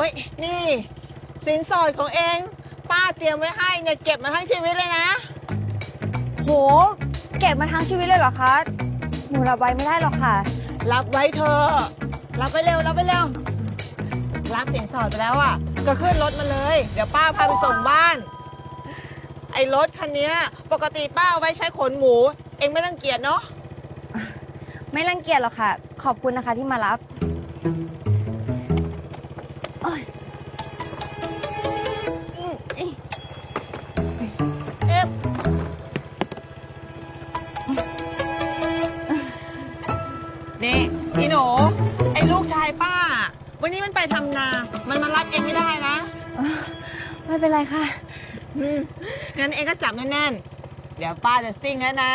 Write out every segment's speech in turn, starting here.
อ้ยนี่ สินสอดของเอง ป้าเตรียมไว้ให้เนี่ยเก็บมาทั้งชีวิตเลยนะ โห เก็บมาทั้งชีวิตเลยเหรอคะ หนูรับไว้ไม่ได้หรอกค่ะ รับไว้เธอะรับไปเร็วรับไปเร็วรับสินสอดไปแล้วอะ ก็ขึ้นรถมาเลย เดี๋ยวป้าพาไปส่งบ้าน ไอ้รถคันเนี้ยปกติป้าเอาไว้ใช้ขนหมู เองไม่รังเกียจเนาะ ไม่รังเกียจหรอกค่ะ ขอบคุณนะคะที่มารับ นี่พี่หนู ไอ้ลูกชายป้า วันนี้มันไปทำนา มันมารับเองไม่ได้นะ ไม่เป็นไรค่ะ อืมงั้นเองก็จับแน่นๆ เดี๋ยวป้าจะซิ่งแล้วนะ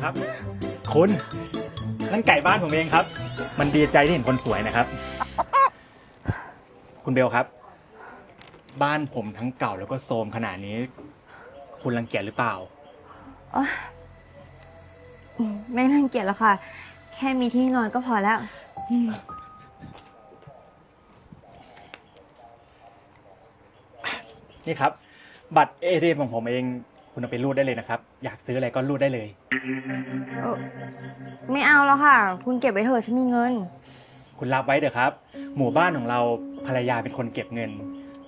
คุณครับ คุณนั่นไก่บ้านผมเองครับ มันดีใจที่เห็นคนสวยนะครับ คุณเบลครับ บ้านผมทั้งเก่าแล้วก็โทรมขนาดนี้ คุณรังเกียจหรือเปล่าอืมไม่รังเกียจหรอกค่ะ แค่มีที่นอนก็พอแล้วอืมนี่ครับ บัตรเอทีเอ็มของผมเอง คุณเอาไปรูดได้เลยนะครับ อยากซื้ออะไรก็รูดได้เลย เออไม่เอาแล้วค่ะ คุณเก็บไว้เถอะฉันมีเงิน คุณรับไว้เถอะครับ หมู่บ้านของเราภรรยาเป็นคนเก็บเงิน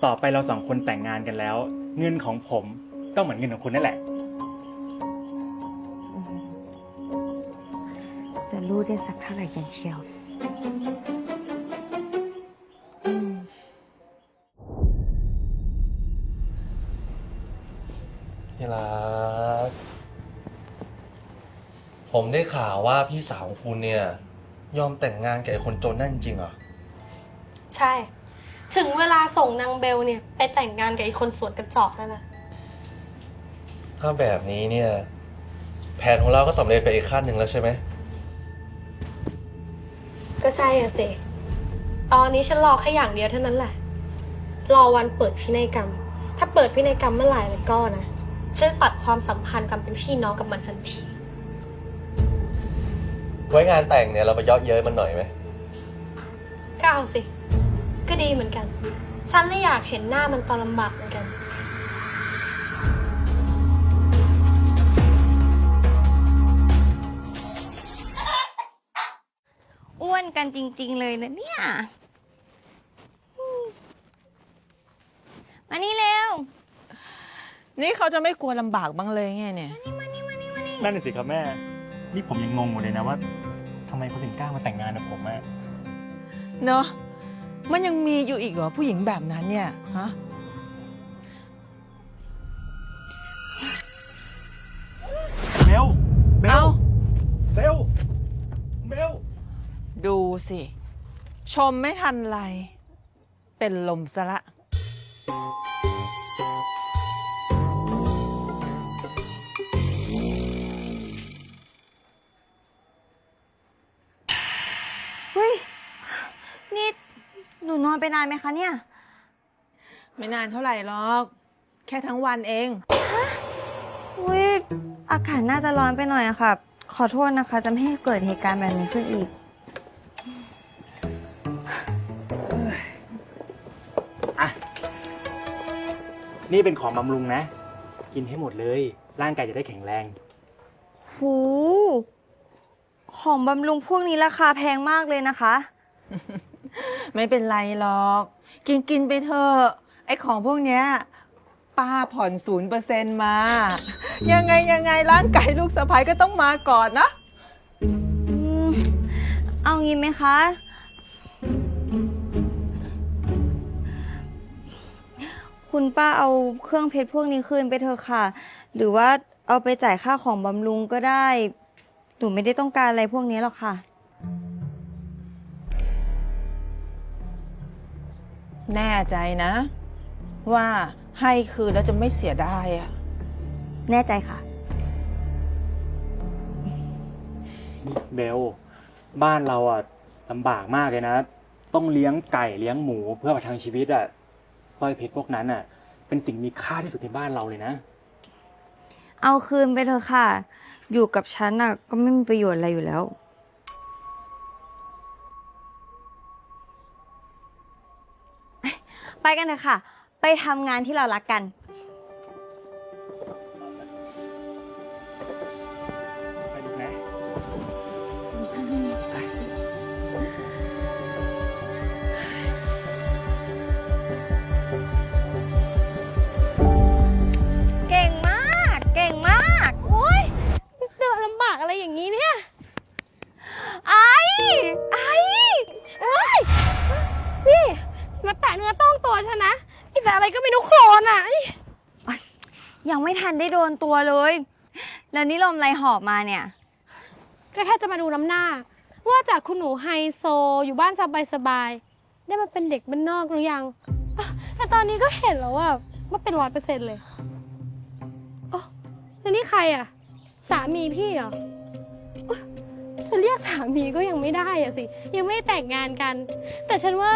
ต่อไปเราสองคนแต่งงานกันแล้ว เงินของผมก็เหมือนเงินของคุณนั่นแหละ จะรู้ได้สักเท่าไหร่กันเชียวอื ผมได้ข่าวว่าพี่สาวของคุณเนี่ย ยอมแต่งงานกับไอ้คนจนนั่นจริงเหรอ ใช่ ถึงเวลาส่งนางเบลเนี่ย ไปแต่งงานกับไอ้คนสวนกระจอกแล้วล่ะถ้าแบบนี้เนี่ย แผนของเราก็สำเร็จไปอีกขั้นหนึ่งแล้วใช่ไหม ก็ใช่อะสิ ตอนนี้ฉันรอแค่อย่างเดียวเท่านั้นแหละ รอวันเปิดพินัยกรรม ถ้าเปิดพินัยกรรมเมื่อไหร่แล้วก็นะ ฉันจะตัดความสัมพันธ์กันเป็นพี่น้องกับมันทันที ไว้งานแต่งเนี่ยเราไปเยาะเย้ยมันหน่อยไหมก็เอาสิ ก็ดีเหมือนกัน ฉันเลยอยากเห็นหน้ามันตอนลำบากเหมือนกัน อ้วนกันจริง ๆ เลยนะเนี่ยอืมมานี่เร็ว นี่เขาจะไม่กลัวลำบากบ้างเลยไงเนี่ย นั่นน่ะสิครับแม่ นี่ผมยังงงอยู่เลยนะว่าทำไมเขาถึงกล้ามาแต่งงานกับผมอะเนอะมันยังมีอยู่อีกเหรอผู้หญิงแบบนั้นเนี่ยฮะเบลเบเอาลเบลเบลดูสิ ชมไม่ทันไร เป็นลมซะละ ไปนานไหมคะเนี่ย ไม่นานเท่าไหร่หรอก แค่ทั้งวันเอง อุ้ยอากาศน่าจะร้อนไปหน่อยอะค่ะ ขอโทษนะคะ จะไม่ให้เกิดเหตุการณ์แบบนี้ขึ้นอีก อะ นี่เป็นของบำรุงนะ กินให้หมดเลย ร่างกายจะได้แข็งแรง หูของบำรุงพวกนี้ราคาแพงมากเลยนะคะ ไม่เป็นไรหรอก กินกินไปเถอะไอ้ของพวกเนี้ยป้าผ่อนศูนย์เปอร์เซ็นต์มา ยังไงยังไงร่างกายลูกสะใภ้ก็ต้องมาก่อนนะ อืมเอางี้ไหมคะ คุณป้าเอาเครื่องเพชรพวกนี้คืนไปเถอะค่ะ หรือว่าเอาไปจ่ายค่าของบำรุงก็ได้ หนูไม่ได้ต้องการอะไรพวกนี้หรอกค่ะ แน่ใจนะ ว่าให้คืนแล้วจะไม่เสียดายอะแน่ใจค่ะ เบล บ้านเราอะลำบากมากเลยนะ ต้องเลี้ยงไก่เลี้ยงหมูเพื่อประทังชีวิตอะสร้อยเพชรพวกนั้นอะ เป็นสิ่งมีค่าที่สุดในบ้านเราเลยนะ เอาคืนไปเถอะค่ะ อยู่กับฉันน่ะก็ไม่มีประโยชน์อะไรอยู่แล้ว ไปกันเถอะค่ะ ไปทำงานที่เรารักกัน นตัวเลย แล้วนี่ลมอะไรหอบมาเนี่ย ก็แค่จะมาดูน้ำหน้า ว่าจากคุณหนูไฮโซอยู่บ้านสบายๆได้มาเป็นเด็กบ้านนอกหรือยังอะแต่ตอนนี้ก็เห็นแล้วว่าว่าเป็นร้อยเปอร์เซ็นต์เลยอ๋อแล้วนี่ใครอะ สามีพี่เหรออุ๊ยจะเรียกสามีก็ยังไม่ได้อะสิ ยังไม่แต่งงานกัน แต่ฉันว่า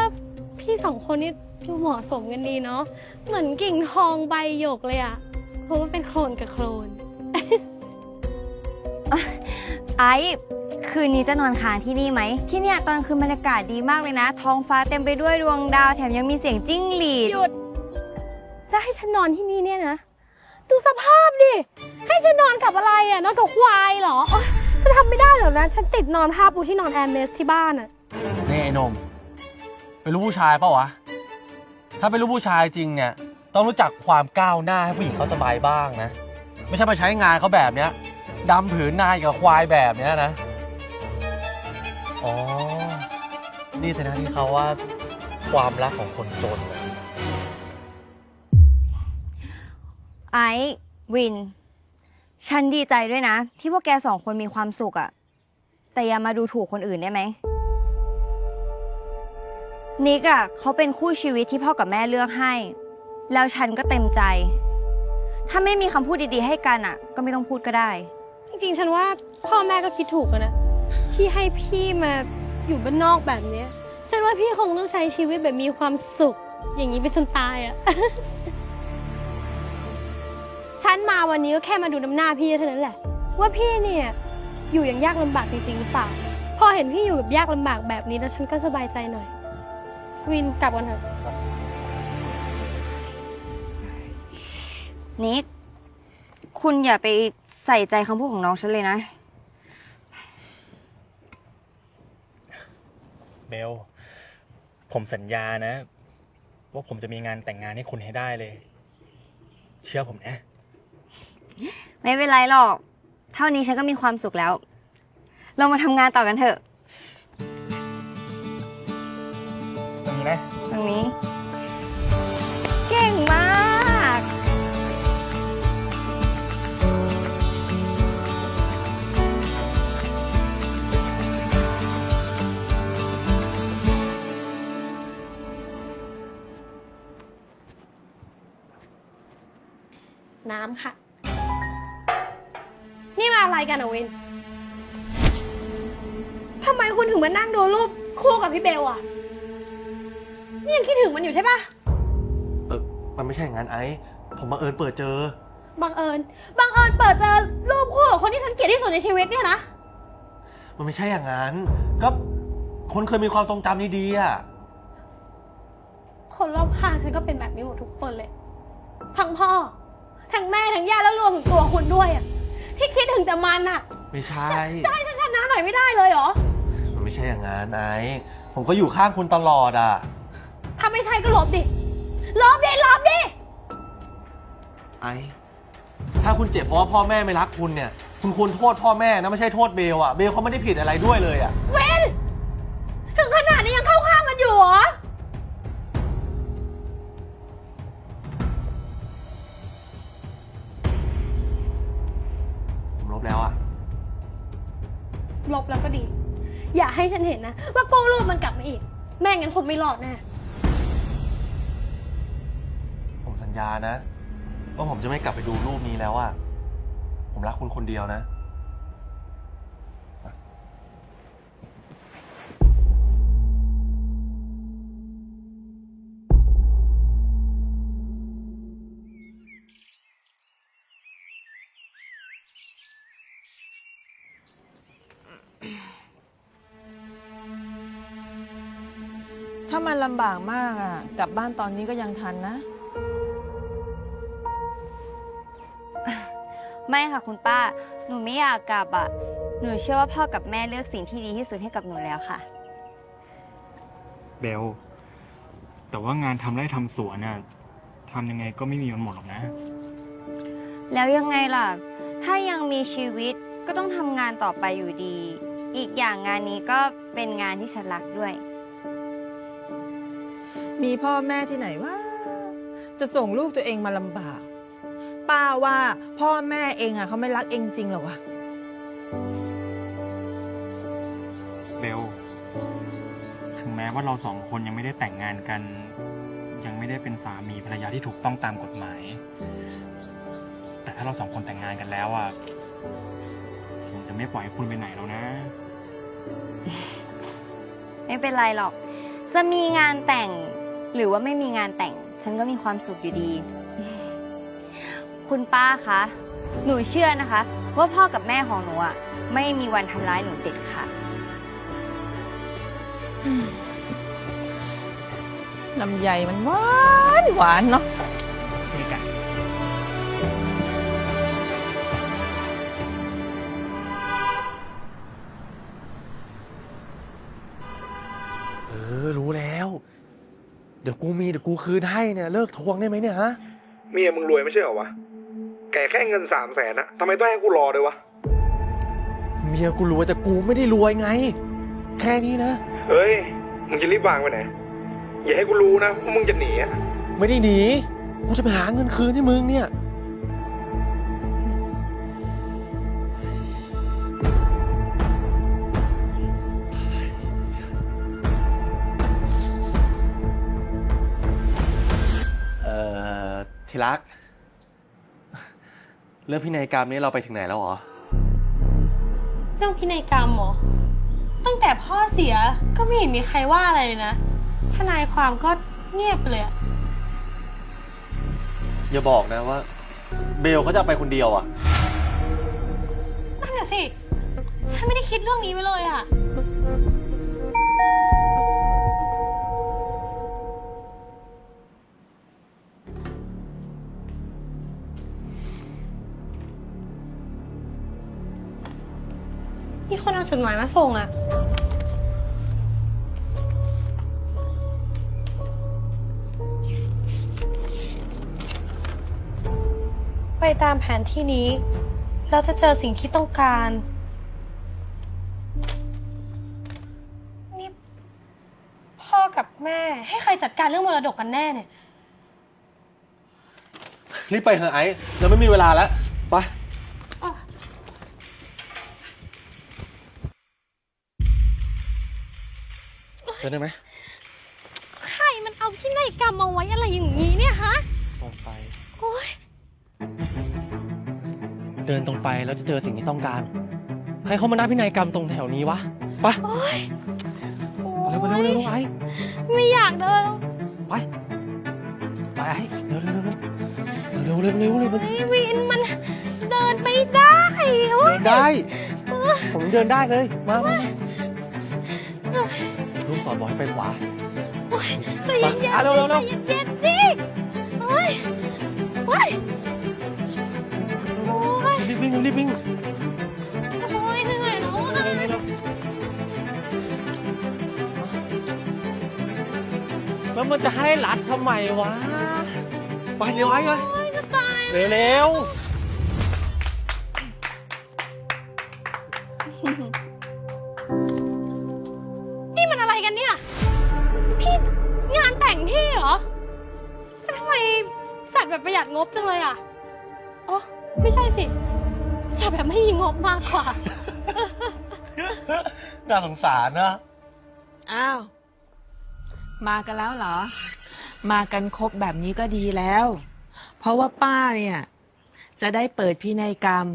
พี่สองคนนี้ดูเหมาะสมกันดีเนาะเหมือนกิ่งทองใบหยกเลยอะ เพราะว่าเป็นโคลนกับโคลน ไอ้คืนนี้จะนอนค้างที่นี่ไหม ที่เนี่ยตอนคืนบรรยากาศดีมากเลยนะ ท้องฟ้าเต็มไปด้วยดวงดาวแถมยังมีเสียงจิ้งหรีด หยุด จะให้ฉันนอนที่นี่เนี่ยนะ ดูสภาพดิ ให้ฉันนอนกับอะไรอะ นอนกับควายเหรอโอ๊ยฉันทำไม่ได้หรอกนะ ฉันติดนอนผ้าปูที่นอนแอร์เมสที่บ้านอะ นี่ไอ้หนม เป็นลูกผู้ชายเปล่าวะ ถ้าเป็นลูกผู้ชายจริงเนี่ย ต้องรู้จักความก้าวหน้าให้ผู้หญิงเขาสบายบ้างนะ ไม่ใช่มาใช้งานเขาแบบเนี้ยดำผืนนายกับควายแบบเนี้ยนะ อ๋อ นี่สินะที่เขาว่าความรักของคนจนน่ะไอ้วิน ฉันดีใจด้วยนะ ที่พวกแกสองคนมีความสุขอะแต่อย่ามาดูถูกคนอื่นได้ไหม นิกอะเขาเป็นคู่ชีวิตที่พ่อกับแม่เลือกให้ แล้วฉันก็เต็มใจ ถ้าไม่มีคำพูดดีๆ ให้กันอะ ก็ไม่ต้องพูดก็ได้ จริงๆ ฉันว่าพ่อแม่ก็คิดถูกอะนะ ที่ให้พี่มาอยู่บ้านนอกแบบเนี้ย ฉันว่าพี่คงต้องใช้ชีวิตแบบมีความสุข อย่างนี้ไปจนตายอะ ฉันมาวันนี้ก็แค่มาดูน้ำหน้าพี่เท่านั้นแหละ ว่าพี่เนี่ย อยู่อย่างยากลำบากจริงๆหรือเปล่า พอเห็นพี่อยู่แบบยากลำบากแบบนี้แล้วฉันก็สบายใจหน่อย วินกลับกันเถอะ นิก คุณอย่าไปใส่ใจคำพูดของน้องฉันเลยนะ เบล ผมสัญญานะ ว่าผมจะมีงานแต่งงานให้คุณให้ได้เลย เชื่อผมนะ ไม่เป็นไรหรอก เท่านี้ฉันก็มีความสุขแล้ว เรามาทำงานต่อกันเถอะ ตรงนี้นะ ตรงนี้ กันอะวินทำไมคุณถึงมานั่งดูรูปคู่กับพี่เบลอะนี่ยังคิดถึงมันอยู่ใช่ปะเออมันไม่ใช่อย่างนั้นไอ้ ผมบังเอิญเปิดเจอ บังเอิญ บังเอิญเปิดเจอรูปคู่กับคนที่ฉันเกลียดที่สุดในชีวิตเนี่ยนะ มันไม่ใช่อย่างนั้น ก็คนเคยมีความทรงจำดีๆอะคนรอบข้างฉันก็เป็นแบบนี้หมดทุกคนเลย ทั้งพ่อ ทั้งแม่ ทั้งญาติแล้วรวมถึงตัวคุณด้วยอะ ที่คิดถึงแต่มันอะไม่ใช่ จะให้ฉันชนะหน่อยไม่ได้เลยเหรอ มันไม่ใช่อย่างนั้นไอ้ผมก็อยู่ข้างคุณตลอดอะ ถ้าไม่ใช่ก็ลบดิ ลบดิ ลบดิ ไอ้ ถ้าถ้าคุณเจ็บเพราะว่าพ่อแม่ไม่รักคุณเนี่ย คุณควรโทษพ่อแม่นะไม่ใช่โทษเบลอะเบลเขาไม่ได้ผิดอะไรด้วยเลยอะเวนถึงขนาดนี้ยังเข้าข้าง ให้ฉันเห็นนะ ว่ากู้รูปมันกลับมาอีก แม่งั้นคงไม่รอดแน่ผมสัญญานะ ว่าผมจะไม่กลับไปดูรูปนี้แล้วอะผมรักคุณคนเดียวนะ ถ้ามันลำบากมากอะ กลับบ้านตอนนี้ก็ยังทันนะ ไม่ค่ะคุณป้า หนูไม่อยากกลับอะ หนูเชื่อว่าพ่อกับแม่เลือกสิ่งที่ดีที่สุดให้กับหนูแล้วค่ะ เบล แต่ว่างานทำไร่ทำสวนน่ะทำยังไงก็ไม่มีวันหมดหรอกนะ แล้วยังไงล่ะ ถ้ายังมีชีวิตก็ต้องทำงานต่อไปอยู่ดี อีกอย่างงานนี้ก็เป็นงานที่ฉันรักด้วย มีพ่อแม่ที่ไหนว่า จะส่งลูกตัวเองมาลำบาก ป้าว่าพ่อแม่เองอะเขาไม่รักเองจริงหรอวะเบลถึงแม้ว่าเราสองคนยังไม่ได้แต่งงานกัน ยังไม่ได้เป็นสามีภรรยาที่ถูกต้องตามกฎหมาย แต่ถ้าเราสองคนแต่งงานกันแล้วอะผมจะไม่ปล่อยให้คุณไปไหนแล้วนะ ไม่เป็นไรหรอก จะมีงานแต่ง หรือว่าไม่มีงานแต่ง ฉันก็มีความสุขอยู่ดี คุณป้าคะ หนูเชื่อนะคะ ว่าพ่อกับแม่ของหนูอะไม่มีวันทำร้ายหนูเด็ดขาดลำไยมันหวานหวานเนาะ ดี๋ยวกูมีเดี๋ยวกูคืนให้เนี่ยเลิกทวงได้ไหมเนี่ยฮะเมียมึงรวยไม่ใช่เหรอวะแกแค่เงินสามแสนอะทำไมต้องให้กูรอด้วยวะเมียกูรวยแต่กูไม่ได้รวยไง แค่นี้นะเฮ้ยมึงจะรีบวางไปไหนอย่าให้กูรู้นะว่ามึงจะหนีอะไม่ได้หนีกูจะไปหาเงินคืนให้มึงเนี่ย ทีรัก เรื่องพินัยกรรมนี้เราไปถึงไหนแล้วเหรอ เรื่องพินัยกรรมเหรอ ตั้งแต่พ่อเสียก็ไม่เห็นมีใครว่าอะไรเลยนะ ทนายความก็เงียบไปเลยอะอย่าบอกนะว่า เบลเขาจะเอาไปคนเดียวอะ นั่นน่ะสิ ฉันไม่ได้คิดเรื่องนี้ไว้เลยอะ จดหมายมาส่งอะไปตามแผนที่นี้ เราจะเจอสิ่งที่ต้องการ นี่พ่อกับแม่ ให้ใครจัดการเรื่องมรดกกันแน่เนี่ย รีบไปเถอะไอ้เราไม่มีเวลาแล้ว ไป เดินได้ไหมใครมันเอาพินัยกรรมมาไว้อะไรอย่างนี้เนี่ยฮะตรงไป โอ๊ยเดินตรงไปแล้วจะเจอสิ่งที่ต้องการ ใครเขามานับพินัยกรรมตรงแถวนี้วะไปโอ๊ยโอ๊ยเร็วไปเร็วเร็วไอ้ไม่อยากเดินหรอกไปไปไอ้เร็วเร็วเร็วเร็วเร็วเร็วเร็วเร็วเฮ้ยวินมันเดินไม่ได้โอ๊เดิยนได้ ผมเดินได้เลยมามาลูกส อนบอกให้ไปขวา โอ๊ยใจเย็นๆอ่เร็ว ใจเย็นสิโอ๊ยโอ๊ยโอ๊ยรีบวิ่งรีบวิ่งโอ๊ยเหนื่อยแล้วนะแล้วมันจะให้ลัดทำไมวะ ไปเร็วไปเลยเร็วเร็ว ประหยัดงบจังเลยอะอ๋อไม่ใช่สิ จัดแบบไม่มีงบมากกว่า น่าสงสารนะ อ้าว มากันแล้วเหรอ มากันครบแบบนี้ก็ดีแล้ว เพราะว่าป้าเนี่ย จะได้เปิดพินัยกรรม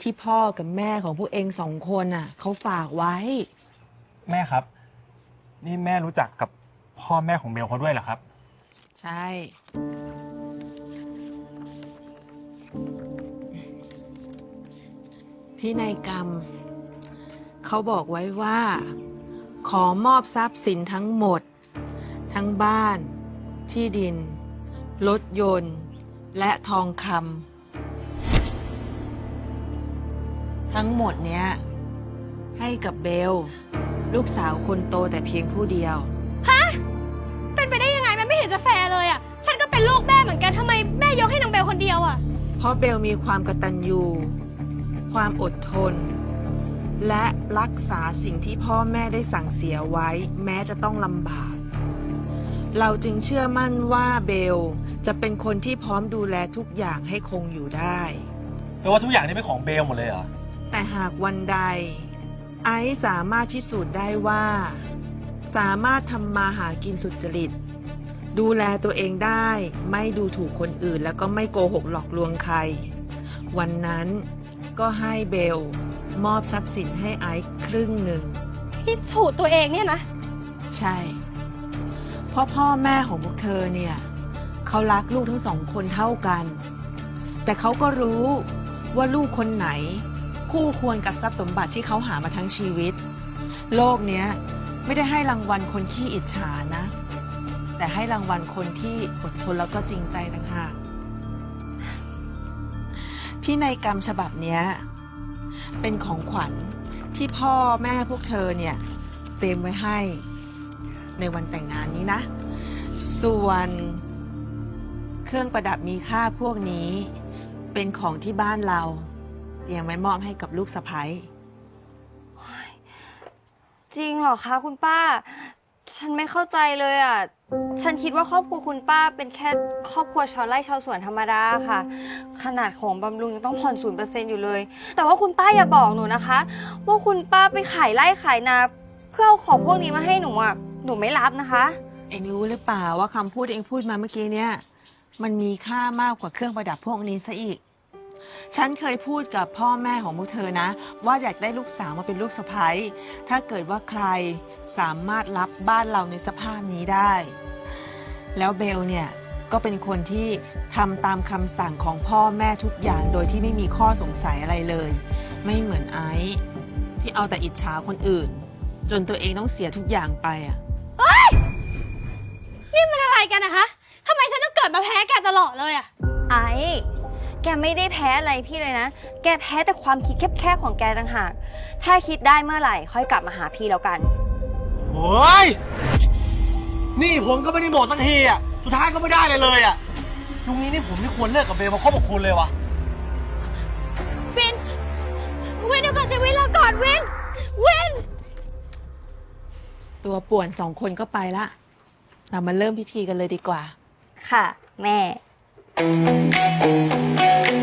ที่พ่อกับแม่ของพวกเองสองคนน่ะเขาฝากไว้ แม่ครับ นี่แม่รู้จักกับพ่อแม่ของเบลเขาด้วยเหรอครับ ใช่ พินัยกรรม เขาบอกไว้ว่า ขอมอบทรัพย์สินทั้งหมด ทั้งบ้าน ที่ดิน รถยนต์ และทองคำทั้งหมดเนี้ย ให้กับเบล ลูกสาวคนโตแต่เพียงผู้เดียวเป็นไปได้ยังไงมันไม่เห็นจะแฟร์เลยอะ ฉันก็เป็นลูกแม่เหมือนกันทำไมแม่ยกให้นางเบลคนเดียวอะ เพราะเบลมีความกตัญญู ความอดทน และรักษาสิ่งที่พ่อแม่ได้สั่งเสียไว้ แม้จะต้องลำบาก เราจึงเชื่อมั่นว่าเบลจะเป็นคนที่พร้อมดูแลทุกอย่างให้คงอยู่ได้ แปลว่าทุกอย่างนี่เป็นของเบลหมดเลยเหรอ แต่หากวันใด ไอซ์สามารถพิสูจน์ได้ว่า สามารถทำมาหากินสุจริต ดูแลตัวเองได้ ไม่ดูถูกคนอื่น แล้วก็ไม่โกหกหลอกลวงใคร วันนั้น ก็ให้เบล มอบทรัพย์สินให้ไอซ์ครึ่งหนึ่งพิสูจน์ตัวเองเนี่ยนะ ใช่ เพราะพ่อแม่ของพวกเธอเนี่ยเขารักลูกทั้งสองคนเท่ากัน แต่เขาก็รู้ว่าลูกคนไหน คู่ควรกับทรัพย์สมบัติที่เขาหามาทั้งชีวิต โลกเนี้ยไม่ได้ให้รางวัลคนที่อิจฉานะ แต่ให้รางวัลคนที่อดทนแล้วก็จริงใจต่างหาก พินัยกรรมฉบับนี้เป็นของขวัญที่พ่อแม่พวกเธอเนี่ยเตรียมไว้ให้ในวันแต่งงานนี้นะ ส่วนเครื่องประดับมีค่าพวกนี้ เป็นของที่บ้านเราเตรียมไว้มอบให้กับลูกสะใภ้จริงเหรอคะคุณป้า ฉันไม่เข้าใจเลยอะ ฉันคิดว่าครอบครัวคุณป้าเป็นแค่ครอบครัวชาวไร่ชาวสวนธรรมดาค่ะ ขนาดของบำรุงยังต้องผ่อนศูนย์เปอร์เซ็นต์อยู่เลย แต่ว่าคุณป้าอย่าบอกหนูนะคะ ว่าคุณป้าไปขายไร่ขายนา เพื่อเอาของพวกนี้มาให้หนูอะ หนูไม่รับนะคะ เองรู้หรือเปล่าว่าคำพูดที่เองพูดมาเมื่อกี้เนี่ย มันมีค่ามากกว่าเครื่องประดับพวกนี้ซะอีก ฉันเคยพูดกับพ่อแม่ของพวกเธอนะ ว่าอยากได้ลูกสาวมาเป็นลูกสะใภ้ถ้าเกิดว่าใครสามารถรับบ้านเราในสภาพนี้ได้ แล้วเบลเนี่ยก็เป็นคนที่ทำตามคำสั่งของพ่อแม่ทุกอย่างโดยที่ไม่มีข้อสงสัยอะไรเลย ไม่เหมือนไอซ์ที่เอาแต่อิจฉาคนอื่น จนตัวเองต้องเสียทุกอย่างไปอะนี่มันอะไรกันนะคะทำไมฉันต้องเกิดมาแพ้แกตลอดเลยอะไอ้ แกไม่ได้แพ้อะไรพี่เลยนะ แกแพ้แต่ความคิดแคบๆของแกต่างหาก ถ้าคิดได้เมื่อไหร่ค่อยกลับมาหาพี่แล้วกัน โอ้ย นี่ผมก็ไม่ได้หมดสักทีอะ สุดท้ายก็ไม่ได้เลยเลยอะลุงนี้นี่ผมไม่ควรเลิกกับเบลมาคบกับคุณเลยวะวิน วินเดี๋ยวก่อนจะวินเราก่อนวิน วิน ตัวป่วนสองคนก็ไปละ เรามาเริ่มพิธีกันเลยดีกว่า ค่ะ แม่ Thank you.